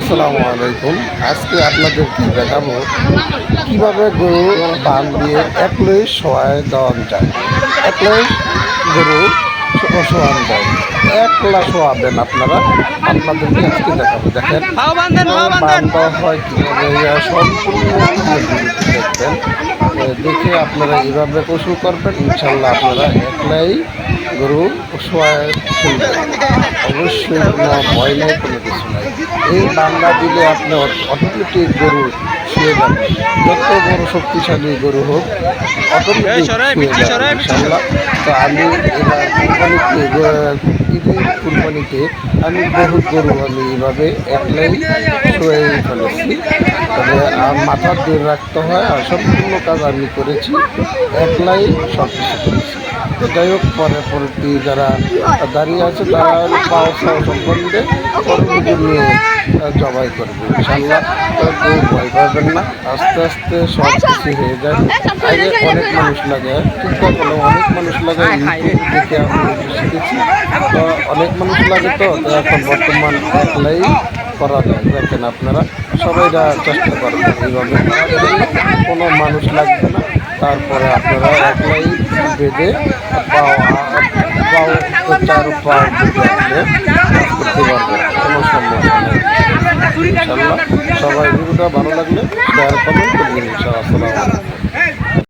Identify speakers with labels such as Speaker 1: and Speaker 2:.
Speaker 1: আসসালামু আলাইকুম। আজকে আপনাদেরকে দেখাবো? কীভাবে গরু বান দিয়ে একলোই সহায় দেওয়া যায়। একলোই গরু শোয়ান যায় একলা শোয়াবেন আপনারা আপনাদেরকে আজকে দেখাবো দেখেন হয় ইয়া দেখবেন দেখে আপনারা এইভাবে পশু করবেন ইনশাল্লাহ আপনারা একলাই গরু অবশ্যই কোনো ভয় নেই কোনো কিছু নাই এই বাংলা দিলে আপনি অটোমেটিক গরু শুয়ে যাবেন যত বড় শক্তিশালী গরু হোক অটোমেটিক শুয়ে ইনশাল্লাহ। তো আমি এবার কুরবানিতে ঈদের কুরবানিতে আমি বহুত গরু আমি এইভাবে একলাই শুয়ে ফেলেছি। তবে মাথার দূর রাখতে হয় আর সম্পূর্ণ কাজ আমি করেছি। একলাই সব কিছু করেছি। তো যাই হোক পরে পরবর্তী যারা দাঁড়িয়ে আছে তারা পাও সাও সম্বন্ধে পরবর্তী নিয়ে জবাই করবে। ইনশাল্লাহ কেউ ভয় পাবেন না। আস্তে আস্তে সব কিছু হয়ে যায়। আগে অনেক মানুষ লাগে ঠিকঠাক হলো অনেক মানুষ লাগে দেখে আমি শিখেছি। তো অনেক মানুষ লাগে তো তো এখন বর্তমান একলাই করা যায়। দেখেন আপনারা সবাইরা চেষ্টা করবেন এইভাবে। কোনো মানুষ লাগবে না। তারপরে আপনারা একলাই বেঁধে চার কাজ করতে পারবেন কোনো নেই। সবাই ভালো লাগলে শেয়ার করবেন।